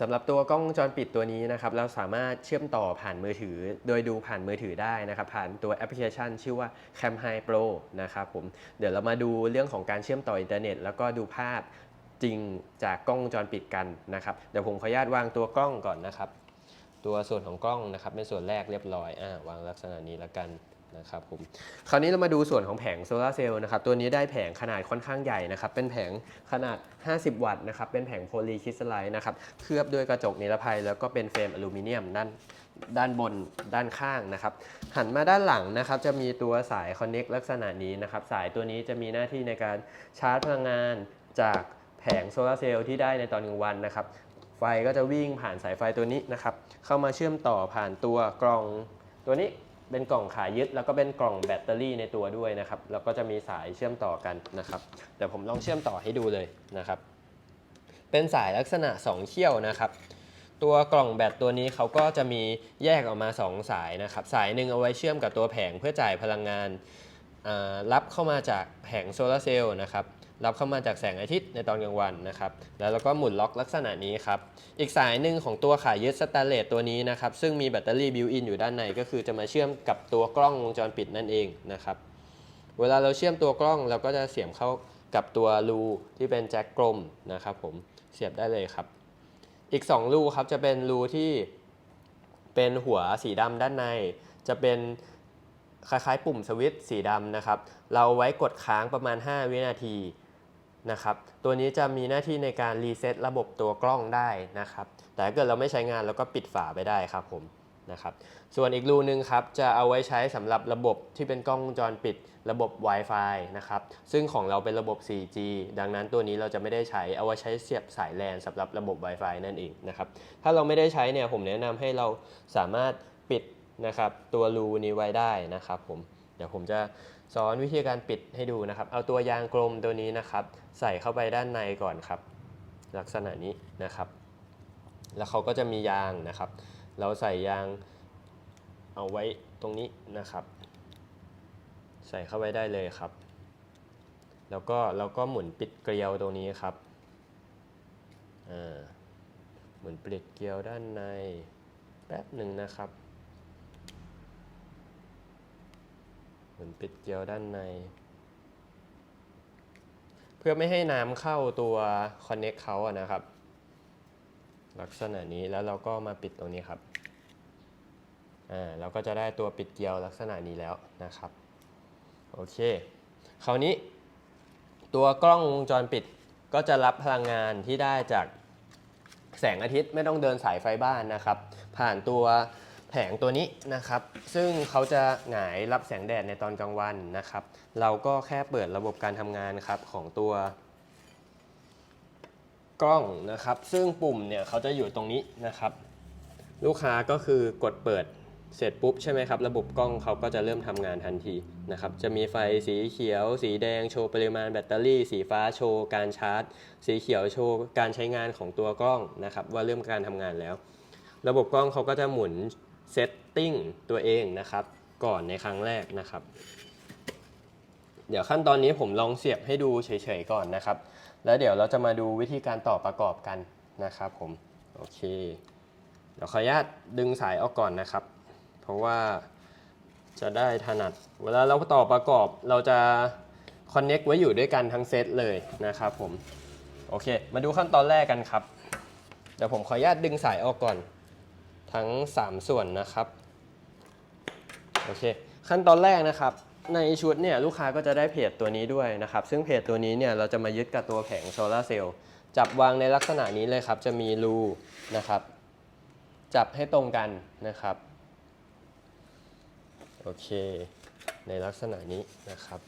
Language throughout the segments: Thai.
สำหรับตัวกล้องวงจรปิดตัวนี้นะครับเราสามารถเชื่อมต่อผ่านมือถือ โดยดูผ่านมือถือได้นะครับ ผ่านตัวแอปพลิเคชัน ชื่อว่า Cam High Pro นะครับผมเดี๋ยวเรามาดูเรื่องของการเชื่อมต่ออินเทอร์เน็ต แล้วก็ดูภาพจริงจากกล้องวงจรปิดกันนะครับเดี๋ยวผมขออนุญาตวางตัวกล้องก่อนนะครับ ตัวส่วนของกล้องนะครับเป็นส่วนแรกเรียบร้อยอ่าวางลักษณะนี้แล้วกัน นะครับผมคราวนี้เรามาดูส่วนของแผงโซลาร์เซลล์นะครับตัวนี้ได้แผงขนาดค่อนข้างใหญ่นะครับเป็นแผงขนาด 50 วัตต์นะครับเป็นแผงโพลีคริสตัลไลน์นะครับเคลือบด้วยกระจกนิรภัย แล้วก็เป็นเฟรมอลูมิเนียมด้านด้านบนด้านข้างนะครับหันมาด้านหลังนะครับจะมีตัวสายคอนเน็กลักษณะนี้นะครับสายตัวนี้จะมีหน้าที่ในการชาร์จพลังงานจากแผงโซลาร์เซลล์ที่ได้ในตอนกลางวันนะครับไฟก็จะวิ่งผ่านสายไฟตัวนี้นะครับเข้ามาเชื่อมต่อผ่านตัวกล่องตัวนี้ เป็นกล่องขายึด แล้วก็เป็นกล่องแบตเตอรี่ในตัวด้วยนะครับแล้วก็จะมีสายเชื่อมต่อกันนะครับเดี๋ยวผมลองเชื่อมต่อให้ดูเลยนะครับ เป็นสายลักษณะ 2 เขี้ยวนะครับ ตัวกล่องแบตตัวนี้เขาก็จะมีแยกออกมา 2 สายนะครับ สายหนึ่งเอาไว้เชื่อมกับตัวแผงเพื่อจ่ายพลังงานรับเข้ามาจากแผงโซลาร์เซลล์นะครับ รับเข้ามาจากแสงอาทิตย์ในตอนกลางวันนะครับ แล้วเราก็หมุนล็อกลักษณะนี้ครับ อีกสายหนึ่งของตัวขายึดสแตนเลสตัวนี้นะครับ ซึ่งมีแบตเตอรี่บิวอินอยู่ด้านใน ก็คือจะมาเชื่อมกับตัวกล้องวงจรปิดนั่นเองนะครับ เวลาเราเชื่อมตัวกล้องเราก็จะเสียบเข้ากับตัวรูที่เป็นแจ็คกลมนะครับผม เสียบได้เลยครับ อีก 2 รูครับจะเป็นรูที่เป็นหัวสีดำด้านใน จะเป็นคล้ายๆ ปุ่มสวิตช์สีดำนะครับ เราไว้กดค้างประมาณ 5 วินาที นะครับ ตัวนี้จะมีหน้าที่ในการรีเซ็ตระบบตัวกล้องได้นะครับ แต่ถ้าเกิดเราไม่ใช้งานเราก็ปิดฝาไปได้ครับผมนะครับ ส่วนอีกรูนึงครับจะเอาไว้ใช้สำหรับระบบที่เป็นกล้องวงจรปิดระบบ Wi-Fi นะครับ ซึ่งของเราเป็นระบบ 4G ดังนั้นตัวนี้เราจะไม่ได้ใช้ เอาไว้ใช้เสียบสายแลนสำหรับระบบ Wi-Fi นั่นเองนะครับ ถ้าเราไม่ได้ใช้เนี่ยผมแนะนำให้เราสามารถปิดนะครับตัวรูนี้ไว้ได้นะครับผม เดี๋ยวผมจะ สอนวิธีการปิดให้ดูนะครับ เอาตัวยางกลมตัวนี้นะครับ ใส่เข้าไปด้านในก่อนครับ ลักษณะนี้นะครับ แล้วเขาก็จะมียางนะครับ เราใส่ยางเอาไว้ตรงนี้นะครับ ใส่เข้าไปได้เลยครับ แล้วก็เราก็หมุนปิดเกลียวตรงนี้ครับอ่าหมุนปิดเกลียวด้านในแป๊บหนึ่งนะครับ หมุนปิดเกลียวด้านใน เพื่อไม่ให้น้ำเข้าตัวคอนเน็กเขาอะนะครับ ลักษณะนี้แล้วเราก็มาปิดตรงนี้ครับอ่าเราก็จะได้ตัวปิดเกลียวลักษณะนี้แล้วนะครับโอเค คราวนี้ ตัวกล้องวงจรปิดก็จะรับพลังงานที่ได้จากแสงอาทิตย์ไม่ต้องเดินสายไฟบ้านนะครับ ผ่านตัว แผงตัวนี้นะครับ ซึ่งเขาจะหงายรับแสงแดดในตอนกลางวันนะครับ เราก็แค่เปิดระบบการทำงานครับของตัวกล้องนะครับ ซึ่งปุ่มเนี่ยเขาจะอยู่ตรงนี้นะครับ ลูกค้าก็คือกดเปิดเสร็จปุ๊บใช่ไหมครับ ระบบกล้องเขาก็จะเริ่มทำงานทันทีนะครับ จะมีไฟสีเขียว สีแดงโชว์ปริมาณแบตเตอรี่ สีฟ้าโชว์การชาร์จ สีเขียวโชว์การใช้งานของตัวกล้องนะครับ ว่าเริ่มการทำงานแล้ว ระบบกล้องเขาก็จะหมุน เซตติ้งตัวเองนะครับ ก่อนในครั้งแรกนะครับ เดี๋ยวขั้นตอนนี้ผมลองเสียบให้ดูเฉยๆก่อนนะครับ แล้วเดี๋ยวเราจะมาดูวิธีการต่อประกอบกันนะครับผม โอเค เดี๋ยวขออนุญาตดึงสายออกก่อนนะครับ เพราะว่าจะได้ถนัด เวลาเราต่อประกอบเราจะคอนเน็กไว้อยู่ด้วยกันทั้งเซตเลยนะครับผม โอเค มาดูขั้นตอนแรกกันครับ เดี๋ยวผมขออนุญาตดึงสายออกก่อน ทั้ง 3 ส่วนนะครับโอเคขั้นตอนแรกนะครับ ในชุดเนี่ยลูกค้าก็จะได้เพจตัวนี้ด้วยนะครับ ซึ่งเพจตัวนี้เนี่ยเราจะมายึดกับตัวแผงโซลาร์เซลล์จับวางในลักษณะนี้เลยครับ จะมีรูนะครับ จับให้ตรงกันนะครับโอเค ในลักษณะนี้นะครับ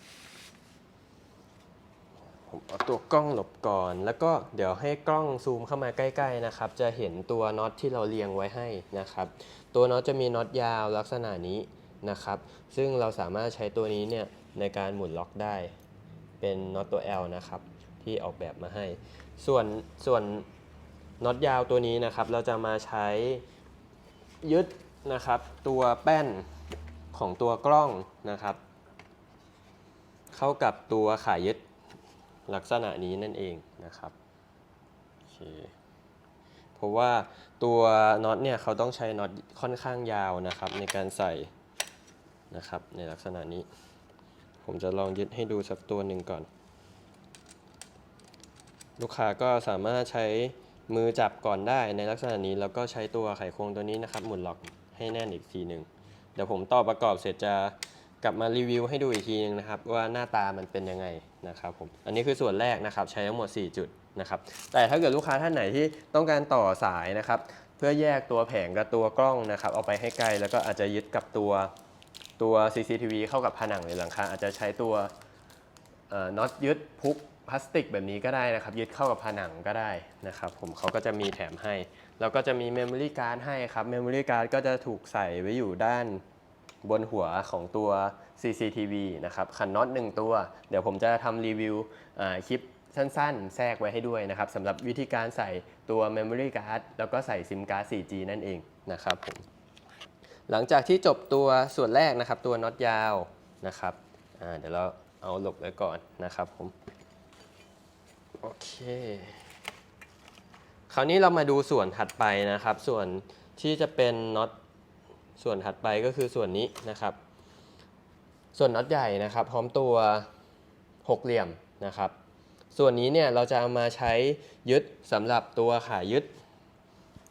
ผมเอาตัวกล้องหลบก่อน แล้วก็เดี๋ยวให้กล้องซูมเข้ามาใกล้ ๆนะครับ จะเห็นตัวน็อตที่เราเรียงไว้ให้นะครับ ตัวน็อตจะมีน็อตยาวลักษณะนี้นะครับ ซึ่งเราสามารถใช้ตัวนี้เนี่ยในการหมุนล็อกได้ เป็นน็อตตัว L นะครับที่ออกแบบมาให้ ส่วนส่วนน็อตยาวตัวนี้นะครับ เราจะมาใช้ยึดนะครับตัวแป้นของตัวกล้องนะครับ เข้ากับตัวขายึด ลักษณะนี้นั่นเองนะครับโอเคเพราะว่าตัวน็อตเนี่ยเขาต้องใช้น็อตค่อนข้างยาวนะครับในการใส่นะครับในลักษณะนี้ ผมจะลองยึดให้ดูสักตัวหนึ่งก่อน ลูกค้าก็สามารถใช้มือจับก่อนได้ในลักษณะนี้แล้วก็ใช้ตัวไขควงตัวนี้นะครับ หมุนล็อกให้แน่นอีกทีหนึ่งเดี๋ยวผมต่อประกอบเสร็จจะ กลับมารีวิวให้ดูอีกทีหนึงนะครับว่าหน้าตามันเป็นยังไงนะครับผมอันนี้คือส่วนแรกนะครับใช้ทั้งหมด 4 จุดนะครับแต่ถ้าเกิดลูกค้าท่านไหนที่ต้องการต่อสายนะครับเพื่อแยกตัวแผงกับตัวกล้องนะครับเอาไปให้ไกลแล้วก็อาจจะยึดกับตัวตัว CCTV เข้ากับผนังหรือหลังคาอาจจะใช้ตัวน็อตยึดพุกพลาสติกแบบนี้ก็ได้นะครับ ยึดเข้ากับผนังก็ได้นะครับผมเขาก็จะมีแถมให้ แล้วก็จะมีเมมโมรี่การ์ดให้ครับเมมโมรี่การ์ดก็จะถูกใส่ไว้อยู่ด้าน บนหัวของตัว CCTV นะครับขันน็อตหนึ่งตัว เดี๋ยวผมจะทำรีวิวคลิปสั้นๆ แทรกไว้ให้ด้วยนะครับสำหรับวิธีการใส่ตัว Memory Card แล้วก็ใส่ซิมการ์ด 4G นั่นเองนะครับผมหลังจากที่จบตัวส่วนแรกนะครับ ตัวน็อตยาวนะครับเดี๋ยวเราเอาหลบไว้ก่อนนะครับผมโอเคคราวนี้เรามาดูส่วนถัดไปนะครับ ส่วนที่จะเป็นน็อต ส่วนถัดไปก็คือส่วนนี้นะครับ ส่วนน็อตใหญ่นะครับ พร้อมตัวหกเหลี่ยมนะครับ ส่วนนี้เนี่ยเราจะเอามาใช้ยึดสำหรับตัวขายึด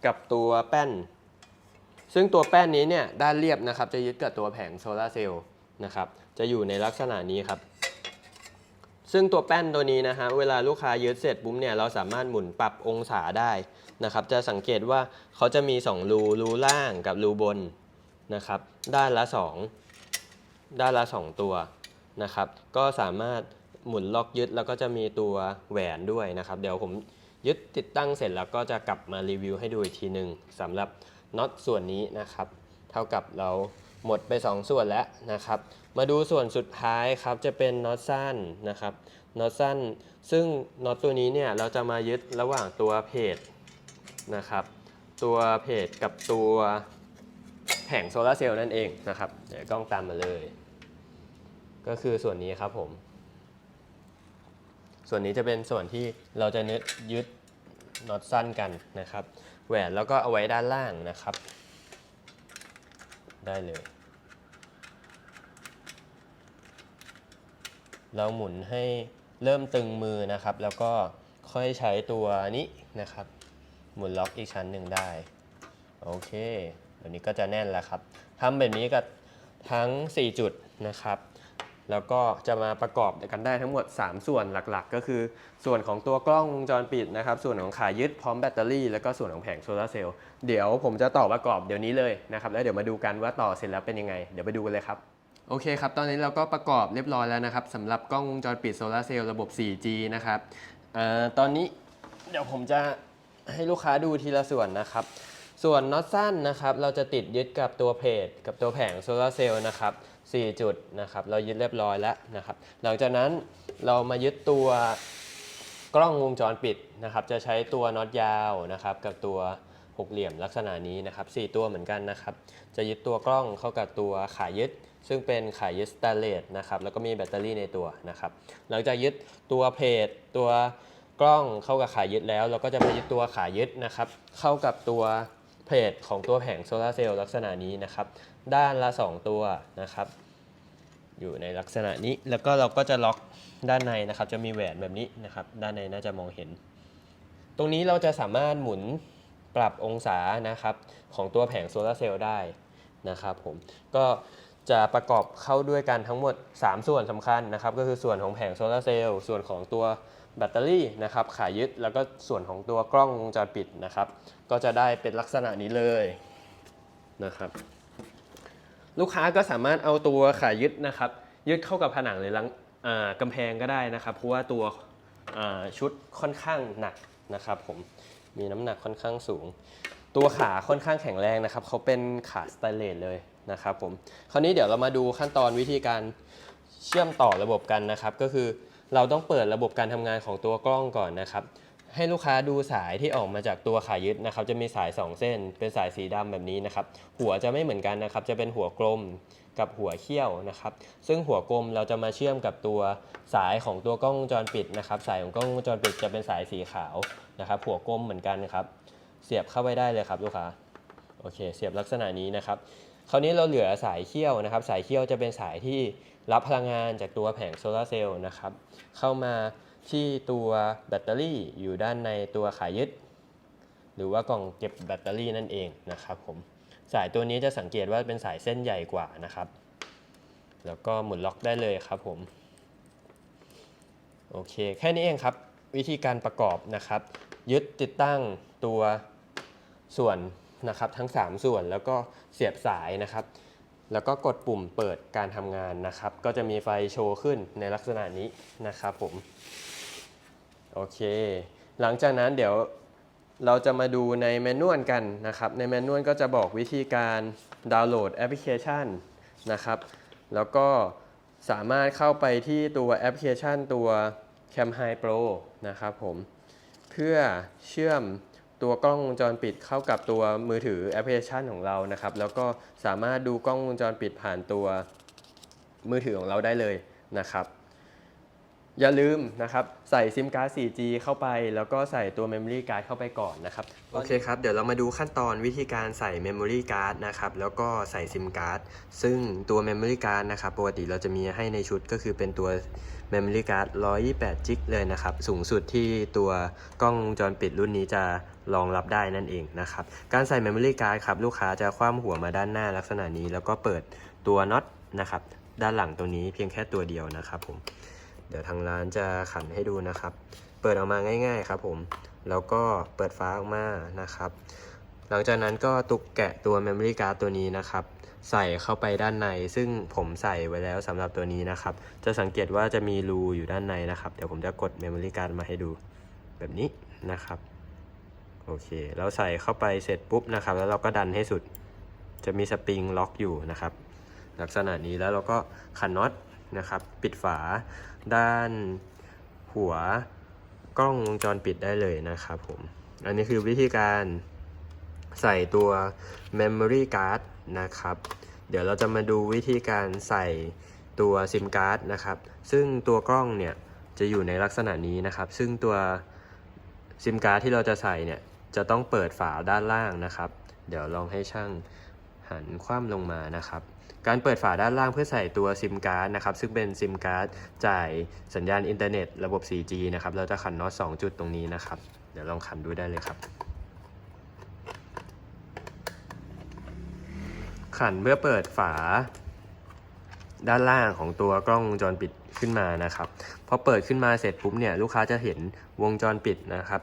กับตัวแป้น ซึ่งตัวแป้นนี้เนี่ยด้านเรียบนะครับ จะยึดกับตัวแผงโซลาร์เซลล์นะครับ จะอยู่ในลักษณะนี้ครับ ซึ่งตัวแป้นตัวนี้นะฮะเวลาลูกค้ายึดเสร็จปุ๊บเนี่ยเราสามารถหมุนปรับองศาได้นะครับ จะสังเกตว่าเขาจะมี 2 รูรูล่างกับรูบน นะครับด้านละ 2 ด้านละ 2 ตัวนะครับ ก็สามารถหมุนล็อกยึดแล้วก็จะมีตัวแหวนด้วยนะครับ เดี๋ยวผมยึดติดตั้งเสร็จแล้วก็จะกลับมารีวิวให้ดูอีกทีหนึ่งสำหรับน็อตส่วนนี้นะครับ เท่ากับเราหมดไป 2 ส่วนแล้วนะครับ มาดูส่วนสุดท้ายครับจะเป็นน็อตสั้นนะครับน็อตสั้น ซึ่งน็อตตัวนี้เนี่ยเราจะมายึดระหว่างตัวเพจนะครับ ตัวเพจกับตัว แผงโซลาเซลล์นั่นเองนะครับเดี๋ยวกล้องตามมาเลย ก็คือส่วนนี้ครับผม ส่วนนี้จะเป็นส่วนที่เราจะนึดยึดน็อตสั้นกันนะครับ แหวนแล้วก็เอาไว้ด้านล่างนะครับ ได้เลย เราหมุนให้เริ่มตึงมือนะครับ แล้วก็ค่อยใช้ตัวนี้นะครับ หมุนล็อกอีกชั้นหนึ่งได้ โอเค เดี๋ยวนี้ก็จะแน่นแล้วครับทำแบบนี้กับทั้ง 4 จุดนะครับ แล้วก็จะมาประกอบกันได้ทั้งหมด 3 ส่วนหลักๆ ก็คือ ส่วนของตัวกล้องวงจรปิดนะครับ ส่วนของขายึดพร้อมแบตเตอรี่ แล้วก็ส่วนของแผงโซลาเซลล์เดี๋ยวผมจะต่อประกอบเดี๋ยวนี้เลยนะครับ แล้วเดี๋ยวมาดูกันว่าต่อเสร็จแล้วเป็นยังไง เดี๋ยวไปดูกันเลยครับโอเคครับ ตอนนี้เราก็ประกอบเรียบร้อยแล้วนะครับสำหรับกล้องวงจรปิดโซลาเซลล์ระบบ 4G นะครับออตอนนี้เดี๋ยวผมจะให้ลูกค้าดูทีละส่วนนะครับ ส่วนน็อตสั้นนะครับเราจะติดยึดกับตัวเพจกับตัวแผงโซลาร์เซลล์นะครับ4จุดนะครับเรายึดเรียบร้อยแล้วนะครับ หลังจากนั้นเรามายึดตัวกล้องวงจรปิดนะครับ จะใช้ตัวน็อตยาวนะครับ กับตัวหกเหลี่ยมลักษณะนี้นะครับ4ตัวเหมือนกันนะครับ จะยึดตัวกล้องเข้ากับตัวขายึด ซึ่งเป็นขายึดสแตนเลสนะครับแล้วก็มีแบตเตอรี่ในตัวนะครับ หลังจากยึดตัวเพจตัวกล้องเข้ากับขายึดแล้ว เราก็จะมายึดตัวขายึดนะครับ เข้ากับตัว เพจของตัวแผงโซลาร์เซลล์ลักษณะนี้นะครับ ด้านละ 2 ตัวนะครับ อยู่ในลักษณะนี้แล้วก็เราก็จะล็อกด้านในนะครับ จะมีแหวนแบบนี้นะครับ ด้านในน่าจะมองเห็น ตรงนี้เราจะสามารถหมุนปรับองศานะครับ ของตัวแผงโซลาร์เซลล์ได้นะครับผมก็จะประกอบเข้าด้วยกันทั้งหมด 3 ส่วนสำคัญนะครับ ก็คือส่วนของแผงโซลาร์เซลล์ส่วนของตัว แบตเตอรี่นะครับขายึดแล้วก็ส่วนของตัวกล้องวงจรปิดนะครับ ก็จะได้เป็นลักษณะนี้เลยนะครับลูกค้าก็สามารถเอาตัวขายึดนะครับ ยึดเข้ากับผนังหรือหลังอ่ากำแพงก็ได้นะครับ เพราะว่าตัวชุดค่อนข้างหนักนะครับ ผมมีน้ำหนักค่อนข้างสูง ตัวขาค่อนข้างแข็งแรงนะครับเขาเป็นขาสแตนเลสเลยนะครับผมคราวนี้เดี๋ยวเรามาดูขั้นตอนวิธีการเชื่อมต่อระบบกันนะครับ ก็คือ เราต้องเปิดระบบการทำงานของตัวกล้องก่อนนะครับ ให้ลูกค้าดูสายที่ออกมาจากตัวขายึดนะครับ จะมีสาย 2 เส้น เป็นสายสีดำแบบนี้นะครับ หัวจะไม่เหมือนกันนะครับ จะเป็นหัวกลมกับหัวเขี้ยวนะครับ ซึ่งหัวกลมเราจะมาเชื่อมกับตัวสายของตัวกล้องวงจรปิดนะครับ สายของกล้องวงจรปิดจะเป็นสายสีขาวนะครับ หัวกลมเหมือนกันครับ เสียบเข้าไปได้เลยครับลูกค้า โอเค เสียบลักษณะนี้นะครับ คราวนี้เราเหลือสายเขี้ยวนะครับ สายเขี้ยวจะเป็นสายที่ รับพลังงานจากตัวแผงโซลาร์เซลล์นะครับเข้ามาที่ตัวแบตเตอรี่อยู่ด้านในตัวขายึด หรือว่ากล่องเก็บแบตเตอรี่นั่นเองนะครับผมสายตัวนี้จะสังเกตว่าเป็นสายเส้นใหญ่กว่านะครับ แล้วก็หมุนล็อกได้เลยครับผมโอเคแค่นี้เองครับ วิธีการประกอบนะครับ ยึดติดตั้งตัวส่วนนะครับทั้ง 3 ส่วนแล้วก็เสียบสายนะครับ แล้วก็กดปุ่มเปิดการทำงานนะครับ ก็จะมีไฟโชว์ขึ้นในลักษณะนี้นะครับผม โอเค หลังจากนั้นเดี๋ยวเราจะมาดูในแมนนวลกันนะครับ ในแมนนวลก็จะบอกวิธีการดาวน์โหลดแอปพลิเคชันนะครับ แล้วก็สามารถเข้าไปที่ตัวแอปพลิเคชันตัว Cam High Pro นะครับผม เพื่อเชื่อม ตัวกล้องวงจรปิดเข้ากับตัวมือถือแอปพลิเคชันของเรานะครับ แล้วก็สามารถดูกล้องวงจรปิดผ่านตัวมือถือของเราได้เลยนะครับ อย่าลืมนะครับใส่ซิมการ์ด 4G เข้าไป แล้วก็ใส่ตัว Memory Card เข้าไปก่อนนะครับ โอเคครับ เดี๋ยวเรามาดูขั้นตอนวิธีการใส่ Memory Card นะครับแล้วก็ใส่ซิมการ์ดซึ่งตัว Memory Card นะครับปกติเราจะมีให้ในชุดก็คือเป็นตัว Memory Card 128จิกเลยนะครับ สูงสุดที่ตัวกล้องวงจรปิดรุ่นนี้จะรองรับได้นั่นเองนะครับ การใส่ Memory Card ครับลูกค้าจะคว่ำหัวมาด้านหน้าลักษณะนี้ แล้วก็เปิดตัวน็อตนะครับด้านหลังตรงนี้เพียงแค่ตัวเดียวนะครับผม เดี๋ยวทางร้านจะขันให้ดูนะครับ เปิดออกมาง่ายๆครับผม แล้วก็เปิดฟ้าออกมานะครับ หลังจากนั้นก็ตุกแกะตัว Memory Card ตัวนี้นะครับ ใส่เข้าไปด้านใน ซึ่งผมใส่ไว้แล้วสำหรับตัวนี้นะครับ จะสังเกตว่าจะมีรูอยู่ด้านในนะครับ เดี๋ยวผมจะกด Memory Card มาให้ดูแบบนี้นะครับโอเคเราใส่เข้าไปเสร็จปุ๊บนะครับ แล้วเราก็ดันให้สุด จะมีสปริงล็อกอยู่นะครับ ลักษณะนี้แล้วเราก็ขันน็อต นะครับ ปิดฝาด้านหัวกล้องวงจรปิดได้เลยนะครับผม อันนี้คือวิธีการใส่ตัว Memory Card นะครับ เดี๋ยวเราจะมาดูวิธีการใส่ตัว SIM card นะครับ ซึ่งตัวกล้องเนี่ยจะอยู่ในลักษณะนี้นะครับ ซึ่งตัว SIM card ที่เราจะใส่เนี่ยจะต้องเปิดฝาด้านล่างนะครับ เดี๋ยวลองให้ช่างหันคว่ำลงมานะครับ การเปิดฝาด้านล่างเพื่อใส่ตัวซิมการ์ดนะครับซึ่งเป็นซิมการ์ดจ่ายสัญญาณอินเทอร์เน็ตระบบ 4G นะครับเราจะขันน็อต2จุดตรงนี้นะครับ เดี๋ยวลองขันดูได้เลยครับ ขันเพื่อเปิดฝาด้านล่างของตัวกล้องวงจรปิดขึ้นมานะครับพอเปิดขึ้นมาเสร็จปุ๊บเนี่ยลูกค้าจะเห็นวงจรปิดนะครับ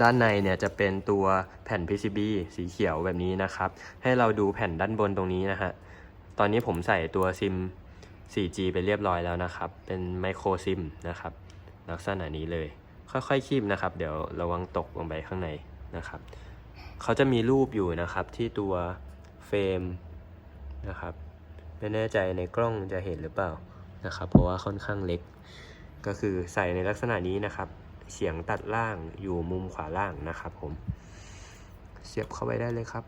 ด้านในเนี่ยจะเป็นตัวแผ่น PCB สีเขียวแบบนี้นะครับ ให้เราดูแผ่นด้านบนตรงนี้นะฮะ ตอนนี้ผมใส่ตัวซิม 4G ไปเรียบร้อยแล้วนะครับ เป็นไมโครซิมนะครับ ลักษณะนี้เลย ค่อยๆคีบนะครับ เดี๋ยวระวังตกลงไปข้างในนะครับ เขาจะมีรูปอยู่นะครับที่ตัวเฟรมนะครับ ไม่แน่ใจในกล้องจะเห็นหรือเปล่านะครับ เพราะว่าค่อนข้างเล็ก ก็คือใส่ในลักษณะนี้นะครับ เสียงตัดล่างอยู่มุมขวาล่างนะครับผม เสียบเข้าไปได้เลยครับ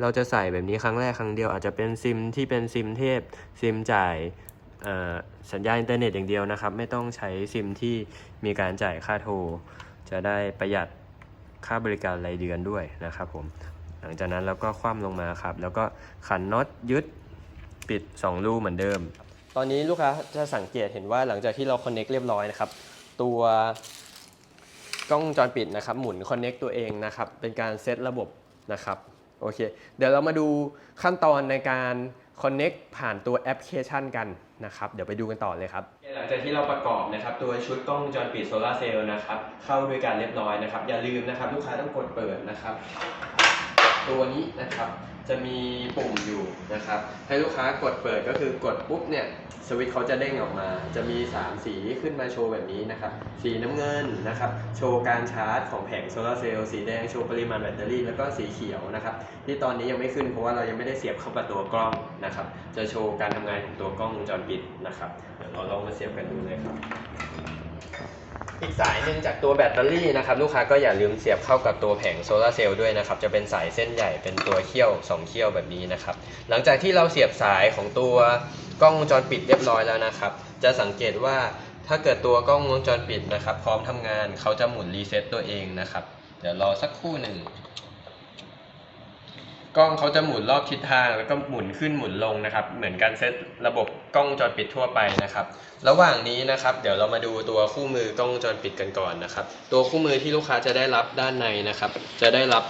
เราจะใส่แบบนี้ครั้งแรกครั้งเดียวอาจจะเป็นซิมที่เป็นซิมเทพซิมจ่ายสัญญาณอินเทอร์เน็ตอย่างเดียวนะครับ ไม่ต้องใช้ซิมที่มีการจ่ายค่าโทร จะได้ประหยัดค่าบริการรายเดือนด้วยนะครับผม หลังจากนั้นเราก็คว่ำลงมาครับ แล้วก็ขันน็อตยึดปิด 2 รูเหมือนเดิม ตอนนี้ลูกค้าจะสังเกตเห็นว่าหลังจากที่เราคอนเน็กเรียบร้อยนะครับ ตัวกล้องวงจรปิดนะครับ หมุนคอนเน็กตัวเองนะครับ เป็นการเซตระบบนะครับ โอเค เดี๋ยวเรามาดูขั้นตอนในการ Connect ผ่านตัวแอปพลิเคชันกันนะครับ เดี๋ยวไปดูกันต่อเลยครับ หลังจากที่เราประกอบนะครับตัวชุดกล้องวงจรปิดโซลาร์เซลล์นะครับ เข้าด้วยกันเรียบร้อยนะครับ อย่าลืมนะครับ ลูกค้าต้องกดเปิดนะครับ ตัวนี้นะครับจะมีปุ่มอยู่นะครับ ให้ลูกค้ากดเปิดก็คือกดปุ๊บเนี่ยสวิตช์เขาจะเด้งออกมา จะมี 3 สีขึ้นมาโชว์แบบนี้นะครับ สีน้ำเงินนะครับ โชว์การชาร์จของแผงโซลาเซลล์สีแดงโชว์ปริมาณแบตเตอรี่แล้วก็สีเขียวนะครับ ที่ตอนนี้ยังไม่ขึ้นเพราะว่าเรายังไม่ได้เสียบเข้ากับตัวกล้องนะครับ จะโชว์การทำงานของตัวกล้องวงจรปิดนะครับเดี๋ยวเราลองมาเสียบกันดูเลยครับ อีกสายหนึ่งจากตัวแบตเตอรี่นะครับลูกค้าก็อย่าลืมเสียบเข้ากับตัวแผงโซลาร์เซลล์ด้วยนะครับจะเป็นสายเส้นใหญ่เป็นตัวเขี้ยว 2 เขี้ยวแบบนี้นะครับหลังจากที่เราเสียบสายของตัวกล้องวงจรปิดเรียบร้อยแล้วนะครับ จะสังเกตว่าถ้าเกิดตัวกล้องวงจรปิดนะครับ พร้อมทำงานเขาจะหมุนรีเซ็ตตัวเองนะครับ เดี๋ยวรอสักครู่หนึ่ง กล้องเขาจะหมุนรอบทิศทางแล้วก็หมุนขึ้นหมุนลงนะครับ เหมือนการเซตระบบกล้องจรปิดทั่วไปนะครับ ระหว่างนี้นะครับ เดี๋ยวเรามาดูตัวคู่มือกล้องจรปิดกันก่อนนะครับ ตัวคู่มือที่ลูกค้าจะได้รับด้านในนะครับ จะได้รับ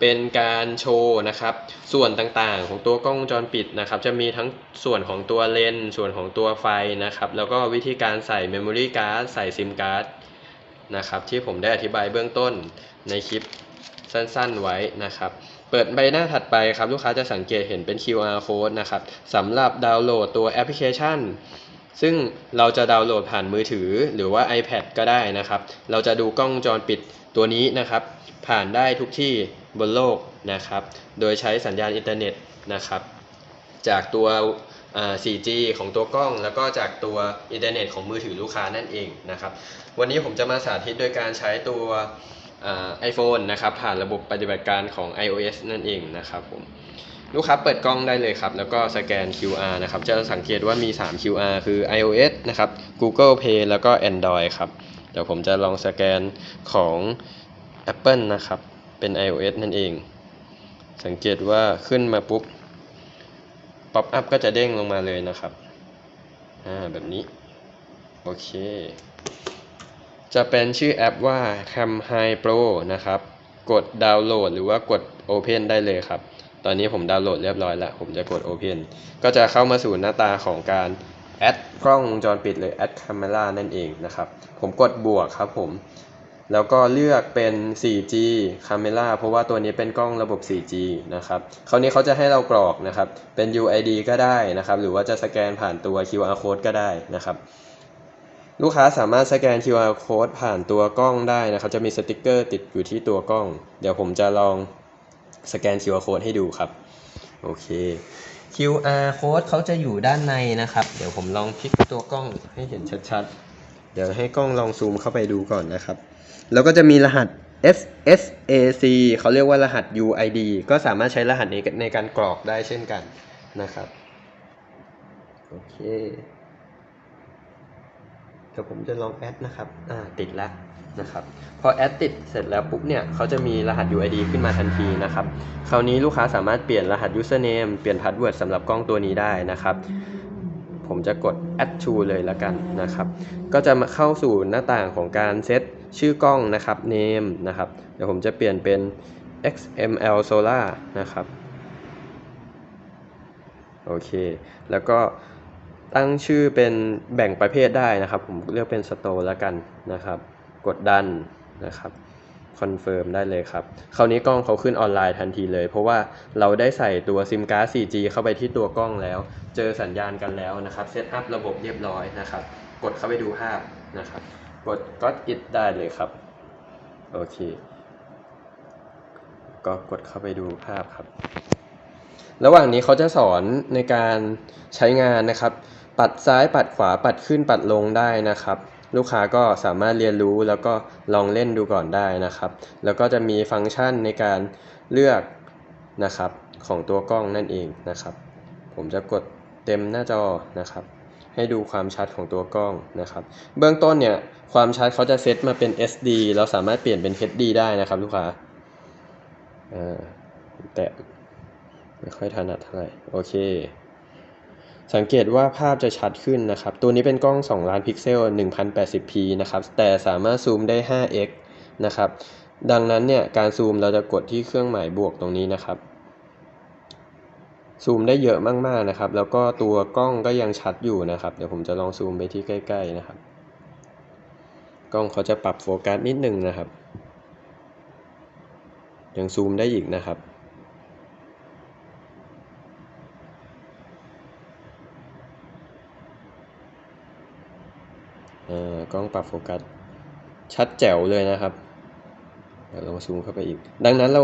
เป็นการโชว์นะครับ ส่วนต่างๆ ของตัวกล้องวงจรปิดนะครับ จะมีทั้งส่วนของตัวเลนส์ส่วนของตัวไฟนะครับ แล้วก็วิธีการใส่เมมโมรี่การ์ดใส่ซิมการ์ดนะครับ ที่ผมได้อธิบายเบื้องต้นในคลิปสั้นๆไว้นะครับ เปิดใบหน้าถัดไปครับลูกค้าจะสังเกตเห็นเป็น QR code นะครับสำหรับดาวน์โหลดตัวแอปพลิเคชัน ซึ่งเราจะดาวน์โหลดผ่านมือถือหรือว่า iPad ก็ได้นะครับ เราจะดูกล้องจรปิดตัวนี้นะครับ ผ่านได้ทุกที่บนโลกนะครับ โดยใช้สัญญาณอินเทอร์เน็ตนะครับ จากตัว 4G ของตัวกล้อง แล้วก็จากตัวอินเทอร์เน็ตของมือถือลูกค้านั่นเองนะครับ วันนี้ผมจะมาสาธิตโดยการใช้ตัว ไอโฟนนะครับผ่านระบบปฏิบัติการของ iOS นั่นเองนะครับผมลูกค้าเปิดกล้องได้เลยครับ แล้วก็สแกน QR นะครับ จะสังเกตว่ามี 3 QR คือ iOS นะครับ Google Play แล้วก็ Android ครับ เดี๋ยวผมจะลองสแกนของ Apple นะครับ เป็น iOS นั่นเอง สังเกตว่าขึ้นมาปุ๊บ ป๊อปอัพก็จะเด้งลงมาเลยนะครับ อ่า แบบนี้ โอเค จะเป็นชื่อแอปว่า Cam High Pro นะครับ กดดาวน์โหลดหรือว่ากด Open ได้เลยครับ ตอนนี้ผมดาวน์โหลดเรียบร้อยแล้ว ผมจะกด Open ก็จะเข้ามาสู่หน้าตาของการแอดกล้องวงจรปิดเลยแอด Camera นั่นเองนะครับ ผมกดบวกครับผม แล้วก็เลือกเป็น 4G Camera เพราะว่าตัวนี้เป็นกล้องระบบ 4G นะครับ คราวนี้เขาจะให้เรากรอกนะครับ เป็น UID ก็ได้นะครับ หรือว่าจะสแกนผ่านตัว QR code ก็ได้นะครับ ลูกค้าสามารถสแกน QR code ผ่านตัวกล้องได้นะครับ จะมีสติกเกอร์ติดอยู่ที่ตัวกล้อง เดี๋ยวผมจะลองสแกน QR code ให้ดูครับ โอเค QR code เขาจะอยู่ด้านในนะครับ เดี๋ยวผมลองพลิกตัวกล้องให้เห็นชัดๆ เดี๋ยวให้กล้องลองซูมเข้าไปดูก่อนนะครับ แล้วก็จะมีรหัส SSAC เขาเรียกว่ารหัส UID ก็สามารถใช้รหัสนี้ในการกรอกได้เช่นกันนะครับ โอเค เดี๋ยวผมจะลองแอดนะครับ อ่า ติดแล้วนะครับ พอแอดติดเสร็จแล้วปุ๊บเนี่ยเขาจะมีรหัส UID ขึ้นมาทันทีนะครับ คราวนี้ลูกค้าสามารถเปลี่ยนรหัส username เปลี่ยน password สำหรับกล้องตัวนี้ได้นะครับ ผมจะกด add to เลยล้วกันนะครับ ก็จะมาเข้าสู่หน้าต่างของการเซตชื่อกล้องนะครับ name นะครับ เดี๋ยวผมจะเปลี่ยนเป็น XML Solar นะครับ โอเค แล้วก็ ตั้งชื่อเป็นแบ่งประเภทได้นะครับ ผมเลือกเป็น Store แล้วกันนะครับ กดดันนะครับคอนเฟิร์มได้เลยครับ คราวนี้กล้องเขาขึ้นออนไลน์ทันทีเลย เพราะว่าเราได้ใส่ตัวซิมการ์ด 4G เข้าไปที่ตัวกล้องแล้ว เจอสัญญาณกันแล้วนะครับ เซตอัพระบบเรียบร้อยนะครับ กดเข้าไปดูภาพนะครับ กด Got It ได้เลยครับ โอเค ก็กดเข้าไปดูภาพครับ ระหว่างนี้เขาจะสอนในการใช้งานนะครับ ปัดซ้ายปัดขวาปัดขึ้นปัดลงได้นะครับ ลูกค้าก็สามารถเรียนรู้แล้วก็ลองเล่นดูก่อนได้นะครับ แล้วก็จะมีฟังก์ชันในการเลือกนะครับของตัวกล้องนั่นเองนะครับ ผมจะกดเต็มหน้าจอนะครับให้ดูความชัดของตัวกล้องนะครับ เบื้องต้นเนี่ยความชัดเขาจะเซตมาเป็น SD เราสามารถเปลี่ยนเป็น HD ได้นะครับลูกค้าแต่ไม่ค่อยถนัดเท่าไหร่โอเค สังเกตว่าภาพจะชัดขึ้นนะครับ ตัวนี้เป็นกล้อง 2 ล้านพิกเซล 1080p นะครับ แต่สามารถซูมได้ 5x นะครับ ดังนั้นเนี่ยการซูมเราจะกดที่เครื่องหมายบวกตรงนี้นะครับ ซูมได้เยอะมากๆนะครับ แล้วก็ตัวกล้องก็ยังชัดอยู่นะครับ เดี๋ยวผมจะลองซูมไปที่ใกล้ ๆนะครับ กล้องเขาจะปรับโฟกัสนิดนึงนะครับ ยังซูมได้อีกนะครับ กล้องปรับโฟกัส ชัดแจ๋วเลยนะครับเดี๋ยวลองซูมเข้าไปอีก ดังนั้นเรา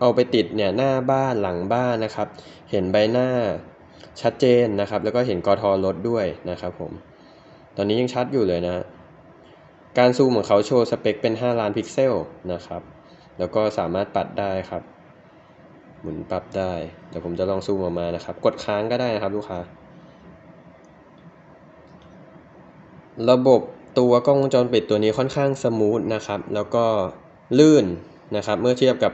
เอาไปติดเนี่ยหน้าบ้านหลังบ้านนะครับ เห็นใบหน้าชัดเจนนะครับ แล้วก็เห็นกอทอรถด้วยนะครับผม ตอนนี้ยังชัดอยู่เลยนะ การซูมของเขาโชว์สเปคเป็น 5 ล้านพิกเซลนะครับ แล้วก็สามารถปัดได้ครับ หมุนปรับได้ เดี๋ยวผมจะลองซูมออกมานะครับ กดค้างก็ได้นะครับลูกค้า ระบบตัวกล้องวงจรปิดตัวนี้ค่อนข้างสมูทนะครับ แล้วก็ลื่นนะครับ เมื่อเทียบกับ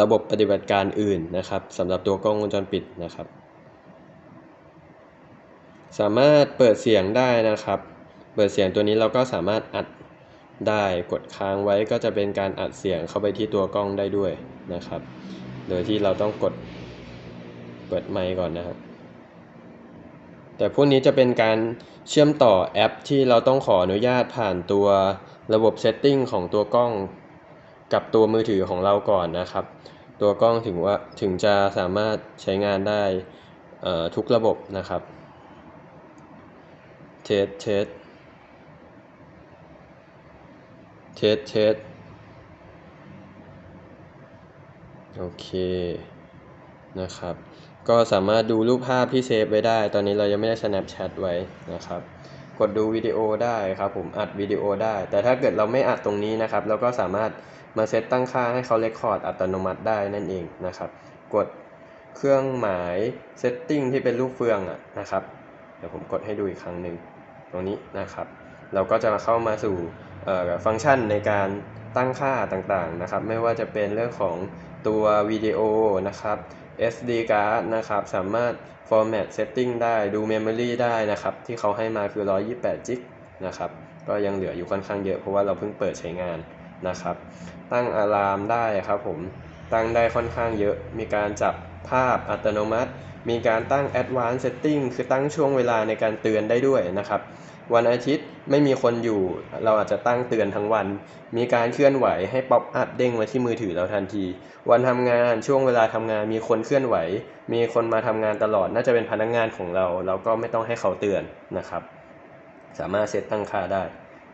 ระบบปฏิบัติการอื่นนะครับสำหรับตัวกล้องวงจรปิดนะครับ สามารถเปิดเสียงได้นะครับ เปิดเสียงตัวนี้เราก็สามารถอัดได้กดค้างไว้ก็จะเป็นการอัดเสียงเข้าไปที่ตัวกล้องได้ด้วยนะครับ โดยที่เราต้องกดเปิดไมค์ก่อนนะครับ แต่พวกนี้จะเป็นการเชื่อมต่อแอปที่เราต้องขออนุญาตผ่านตัวระบบเซตติ้งของตัวกล้องกับตัวมือถือของเราก่อนนะครับ ตัวกล้องถึงว่าถึงจะสามารถใช้งานได้ทุกระบบนะครับเทสเทสเทสเทสโอเคนะครับ ก็สามารถดูรูปภาพที่เซฟไว้ได้ ตอนนี้เรายังไม่ได้ Snapchat ไว้นะครับ กดดูวิดีโอได้ครับผมอัดวิดีโอได้ แต่ถ้าเกิดเราไม่อัดตรงนี้นะครับ เราก็สามารถมาเซตตั้งค่าให้เขาเรคคอร์ดอัตโนมัติได้นั่นเองนะครับ กดเครื่องหมายเซตติ้งที่เป็นรูปเฟืองอะนะครับ เดี๋ยวผมกดให้ดูอีกครั้งหนึ่งตรงนี้นะครับ เราก็จะเข้ามาสู่เอ่อฟังก์ชันในการตั้งค่าต่างๆนะครับ ไม่ว่าจะเป็นเรื่องของตัววิดีโอนะครับ SD card นะครับ สามารถ format setting ได้ดู memory ได้นะครับ ที่เขาให้มาคือ 128จิกนะครับ ก็ยังเหลืออยู่ค่อนข้างเยอะ เพราะว่าเราเพิ่งเปิดใช้งานนะครับ ตั้งอะลามได้ครับผม ตั้งได้ค่อนข้างเยอะ มีการจับภาพอัตโนมัติ มีการตั้ง advanced setting คือตั้งช่วงเวลาในการเตือนได้ด้วยนะครับ วันอาทิตย์ไม่มีคนอยู่ เราอาจจะตั้งเตือนทั้งวัน มีการเคลื่อนไหวให้ป๊อปอัพเด้งมาที่มือถือเราทันที วันทำงานช่วงเวลาทำงานมีคนเคลื่อนไหว มีคนมาทำงานตลอดน่าจะเป็นพนักงานของเรา เราก็ไม่ต้องให้เขาเตือนนะครับ สามารถเซตตั้งค่าได้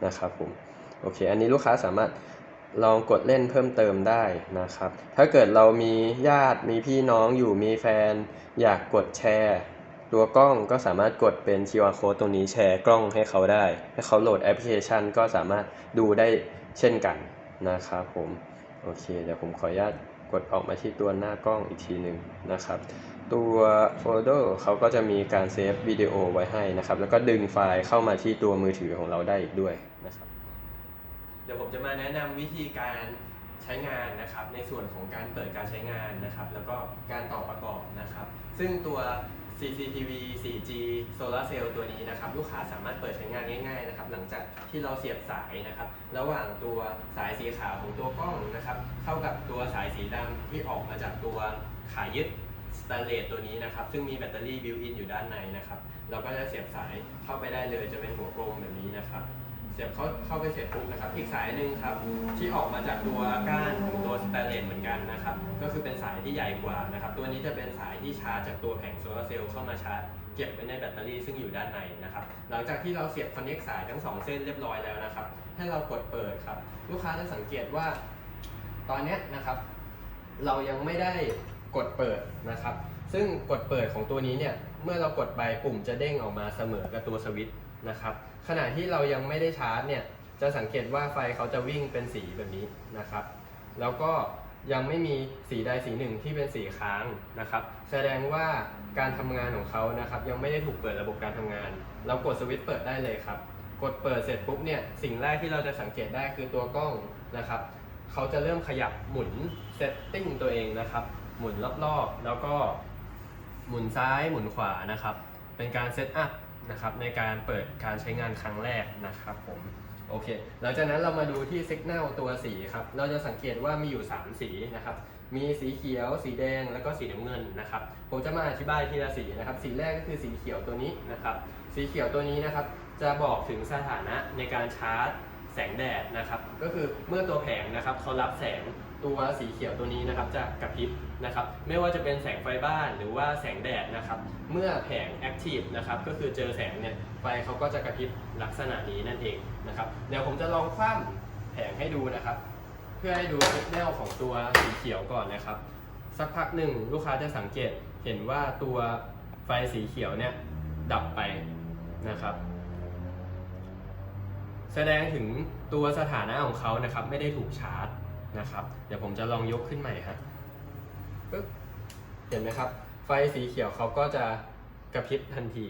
นะครับผมโอเค อันนี้ลูกค้าสามารถ ลองกดเล่นเพิ่มเติมได้นะครับ ถ้าเกิดเรามีญาติมีพี่น้องอยู่มีแฟน อยากกดแชร์ ตัวกล้องก็สามารถกดเป็น QR code ตรงนี้แชร์กล้องให้เขาได้ให้เขาโหลดแอปพลิเคชันก็สามารถดูได้เช่นกันนะครับผม โอเค เดี๋ยวผมขออนุญาตกดออกมาที่ตัวหน้ากล้องอีกทีหนึ่งนะครับ ตัวโฟลเดอร์เขาก็จะมีการเซฟวิดีโอไว้ให้นะครับ แล้วก็ดึงไฟล์เข้ามาที่ตัวมือถือของเราได้อีกด้วย ดี๋ยวผมจะมาแนะนำวิธีการใช้งานนะครับ ในส่วนของการเปิดการใช้งานนะครับ แล้วก็การต่อประกอบนะครับ ซึ่งตัว CCTV 4G Solar Cell ตัวนี้นะครับ ลูกค้าสามารถเปิดใช้งานง่ายๆนะครับ หลังจากที่เราเสียบสายนะครับ ระหว่างตัวสายสีขาวของตัวกล้องนะครับ เข้ากับตัวสายสีดำที่ออกมาจากตัวขายึดสแตนเลสตัวนี้นะครับ ซึ่งมีแบตเตอรี่บิวอินอยู่ด้านในนะครับ เราก็จะเสียบสายเข้าไปได้เลยจะเป็นหัวกลมแบบนี้นะครับ สียบเข้าเข้าไปเสร็จปุ๊บนะครับ อีกสายหนึ่งครับที่ออกมาจากตัวก้านของตัวสแตนเลสเหมือนกันนะครับ ก็คือเป็นสายที่ใหญ่กว่านะครับ ตัวนี้จะเป็นสายที่ชาร์จจากตัวแผงโซลาร์เซลล์เข้ามาชาร์จเก็บไว้ในแบตเตอรี่ซึ่งอยู่ด้านในนะครับ หลังจากที่เราเสียบคอนเน c สายทั้งสองเส้นเรียบร้อยแล้วนะครับ ให้เรากดเปิดครับ ลูกค้าจะสังเกตว่า ตอนนี้นะครับ เรายังไม่ได้กดเปิดนะครับ ซึ่งกดเปิดของตัวนี้เนี่ย เมื่อเรากดไปปุ่มจะเด้งออกมาเสมอกับตัวสวิตช์นะครับ ขณะที่เรายังไม่ได้ชาร์จเนี่ยจะสังเกตว่าไฟเขาจะวิ่งเป็นสีแบบนี้นะครับ แล้วก็ยังไม่มีสีใดสีหนึ่งที่เป็นสีค้างนะครับ แสดงว่าการทำงานของเขานะครับยังไม่ได้ถูกเปิดระบบการทำงาน เรากดสวิตช์เปิดได้เลยครับ กดเปิดเสร็จปุ๊บเนี่ยสิ่งแรกที่เราจะสังเกตได้คือตัวกล้องนะครับเขาจะเริ่มขยับหมุนเซตติ้งตัวเองนะครับ หมุนรอบๆ แล้วก็หมุนซ้ายหมุนขวานะครับ เป็นการเซตอัพ นะครับในการเปิดการใช้งานครั้งแรกนะครับผมโอเคหลังจากนั้นเรามาดูที่สัญญาณตัวสีครับเราจะสังเกตว่ามีอยู่ 3 สีนะครับมีสีเขียว สีแดงแล้วก็สีน้ำเงินนะครับผมจะมาอธิบายทีละสีนะครับสีแรกก็คือสีเขียวตัวนี้นะครับสีเขียวตัวนี้นะครับจะบอกถึงสถานะในการชาร์จแสงแดดนะครับก็คือเมื่อตัวแผงนะครับเขารับแสง ตัวสีเขียวตัวนี้นะครับจะกระพริบนะครับไม่ว่าจะเป็นแสงไฟบ้านหรือว่าแสงแดดนะครับเมื่อแผงแอคทีฟนะครับก็คือเจอแสงเนี่ยไฟเขาก็จะกระพริบลักษณะนี้นั่นเองนะครับเดี๋ยวผมจะลองคว่ำแผงให้ดูนะครับ เพื่อให้ดูสัญญาณของตัวสีเขียวก่อนนะครับ สักพักหนึ่งลูกค้าจะสังเกตเห็นว่าตัวไฟสีเขียวเนี่ยดับไปนะครับ แสดงถึงตัวสถานะของเขานะครับไม่ได้ถูกชาร์จ นะครับ เดี๋ยวผมจะลองยกขึ้นใหม่ครับปึ๊บเห็นไหมครับ ไฟสีเขียวเขาก็จะกระพริบทันที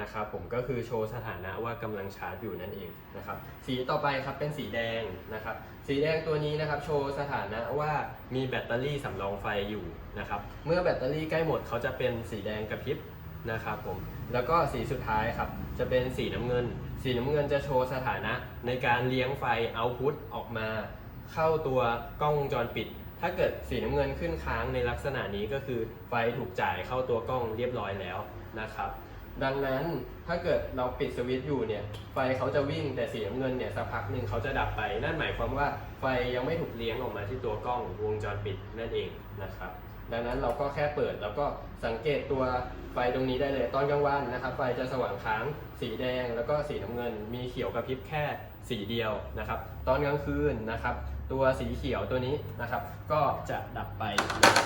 นะครับผมก็คือโชว์สถานะว่ากำลังชาร์จอยู่นั่นเองนะครับสีต่อไปครับเป็นสีแดงนะครับสีแดงตัวนี้นะครับโชว์สถานะว่ามีแบตเตอรี่สำรองไฟอยู่นะครับเมื่อแบตเตอรี่ใกล้หมดเขาจะเป็นสีแดงกระพริบนะครับผมแล้วก็สีสุดท้ายครับจะเป็นสีน้ำเงิน สีน้ำเงินจะโชว์สถานะในการเลี้ยงไฟเอาพุตออกมา เข้าตัวกล้องวงจรปิด ถ้าเกิดสีน้ำเงินขึ้นค้างในลักษณะนี้ก็คือไฟถูกจ่ายเข้าตัวกล้องเรียบร้อยแล้วนะครับ ดังนั้นถ้าเกิดเราปิดสวิตช์อยู่เนี่ยไฟเขาจะวิ่งแต่สีน้ำเงินเนี่ยสักพักหนึ่งเขาจะดับไป นั่นหมายความว่าไฟยังไม่ถูกเลี้ยงออกมาที่ตัวกล้องวงจรปิดนั่นเองนะครับ ดังนั้นเราก็แค่เปิดแล้วก็สังเกตตัวไฟตรงนี้ได้เลยตอนกลางวันนะครับ ไฟจะสว่างค้างสีแดงแล้วก็สีน้ำเงิน มีเขียวกระพริบแค่ สีเดียวนะครับ ตอนกลางคืนนะครับ ตัวสีเขียวตัวนี้นะครับ ก็จะดับไป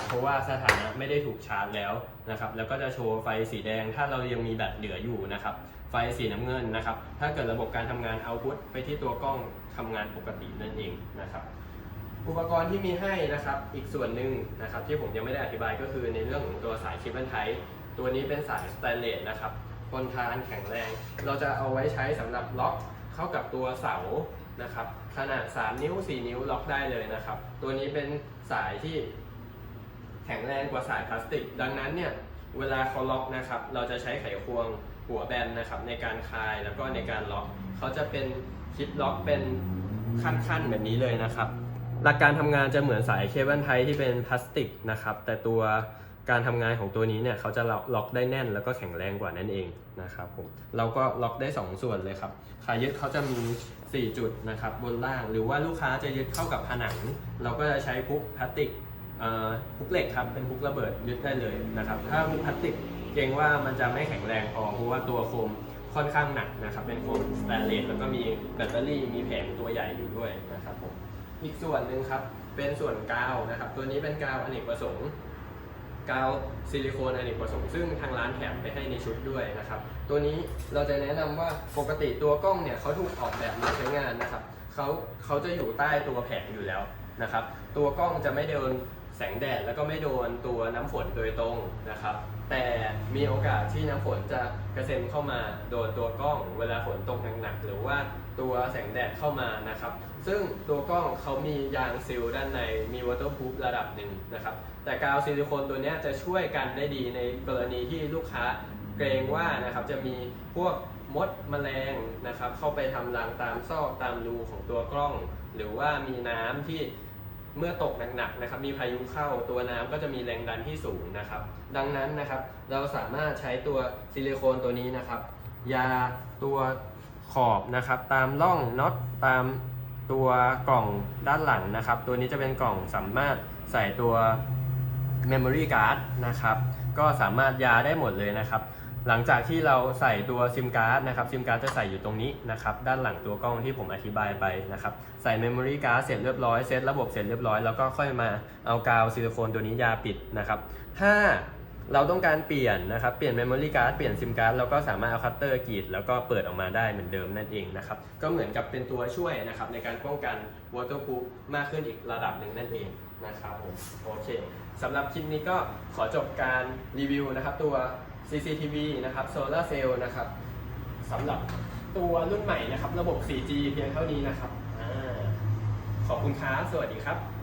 เพราะว่าสถานะไม่ได้ถูกชาร์จแล้วนะครับ แล้วก็จะโชว์ไฟสีแดง ถ้าเรายังมีแบตเหลืออยู่นะครับ ไฟสีน้ำเงินนะครับ ถ้าเกิดระบบการทำงานเอาพุตไปที่ตัวกล้องทำงานปกตินั่นเองนะครับอุปกรณ์ที่มีให้นะครับ อีกส่วนหนึ่งนะครับ ที่ผมยังไม่ได้อธิบายก็คือในเรื่องของตัวสายคิปเปิลไทตัวนี้เป็นสายสแตนเลสนะครับทนทานแข็งแรง เราจะเอาไว้ใช้สำหรับล็อก เข้ากับตัวเสานะครับขนาด 3 นิ้ว 4 นิ้วล็อกได้เลยนะครับ ตัวนี้เป็นสายที่แข็งแรงกว่าสายพลาสติก ดังนั้นเนี่ยเวลาเขาล็อกนะครับ เราจะใช้ไขควงหัวแบนนะครับ ในการคลายแล้วก็ในการล็อกเขาจะเป็นคลิปล็อกเป็นขั้นๆแบบนี้เลยนะครับ หลักการทำงานจะเหมือนสายเคเบิลไทยที่เป็นพลาสติกนะครับ แต่ตัว การทำงานของตัวนี้เนี่ยเขาจะล็อกได้แน่นแล้วก็แข็งแรงกว่านั่นเองนะครับผมเราก็ล็อกได้ 2 ส่วนเลยครับขายึดเขาจะมี 4 จุดนะครับบนล่างหรือว่าลูกค้าจะยึดเข้ากับผนัง เราก็จะใช้พุกพลาสติกพุกเหล็กครับเป็นพุกระเบิดยึดได้เลยนะครับถ้าพุกพลาสติกเกรงว่ามันจะไม่แข็งแรงพอเพราะว่าตัวโคมค่อนข้างหนักนะครับเป็นโคมสแตนเลสแล้วก็มีแบตเตอรี่มีแผงตัวใหญ่อยู่ด้วยนะครับผมอีกส่วนหนึ่งครับเป็นส่วนกาวนะครับตัวนี้เป็นกาวอเนกประสงค์ กาวซิลิโคนอเนกประสงค์ซึ่งทางร้านแถมไปให้ในชุดด้วยนะครับ ตัวนี้เราจะแนะนำว่าปกติตัวกล้องเนี่ยเขาถูกออกแบบมาใช้งานนะครับเขาเขาจะอยู่ใต้ตัวแผงอยู่แล้วนะครับ ตัวกล้องจะไม่โดน แสงแดดแล้วก็ไม่โดนตัวน้ำฝนโดยตรงนะครับ แต่มีโอกาสที่น้ำฝนจะกระเซ็นเข้ามาโดนตัวกล้องเวลาฝนตกหนักๆหรือว่าตัวแสงแดดเข้ามานะครับ ซึ่งตัวกล้องเขามียางซีลด้านในมี waterproof ระดับหนึ่งนะครับ แต่กาวซิลิโคนตัวนี้จะช่วยกันได้ดีในกรณีที่ลูกค้าเกรงว่านะครับจะมีพวกมดแมลงนะครับ เข้าไปทำรังตามซอกตามรูของตัวกล้อง หรือว่ามีน้ำที่ เมื่อตกหนักๆนะครับมีพายุเข้าตัวน้ำก็จะมีแรงดันที่สูงนะครับ ดังนั้นนะครับเราสามารถใช้ตัวซิลิโคนตัวนี้นะครับ ยาตัวขอบนะครับ ตามร่องน็อตตามตัวกล่องด้านหลังนะครับ ตัวนี้จะเป็นกล่องสามารถใส่ตัว Memory Card นะครับ ก็สามารถยาได้หมดเลยนะครับ หลังจากที่เราใส่ตัวซิมการ์ดนะครับซิมการ์ดจะใส่อยู่ตรงนี้นะครับด้านหลังตัวกล้องที่ผมอธิบายไปนะครับใส่ Memory Card เสร็จเรียบร้อยเซตระบบเสร็จเรียบร้อยแล้วก็ค่อยมาเอากาวซิลิโคนตัวนี้ยาปิดนะครับถ้าเราต้องการเปลี่ยนนะครับ เปลี่ยน Memory Card เปลี่ยนซิมการ์ดเราก็สามารถเอาคัตเตอร์กรีดแล้วก็เปิดออกมาได้เหมือนเดิมนั่นเองนะครับ ก็เหมือนกับเป็นตัวช่วยนะครับในการป้องกัน waterproof มากขึ้นอีกระดับหนึ่งนั่นเองนะครับผม โอเคสำหรับคลิปนี้ก็ขอจบการรีวิวนะครับตัว CCTV นะครับ Solar Cell นะครับสำหรับตัวรุ่นใหม่นะครับ ระบบ 4G เพียงเท่านี้นะครับอขอบคุณครับ สวัสดีครับ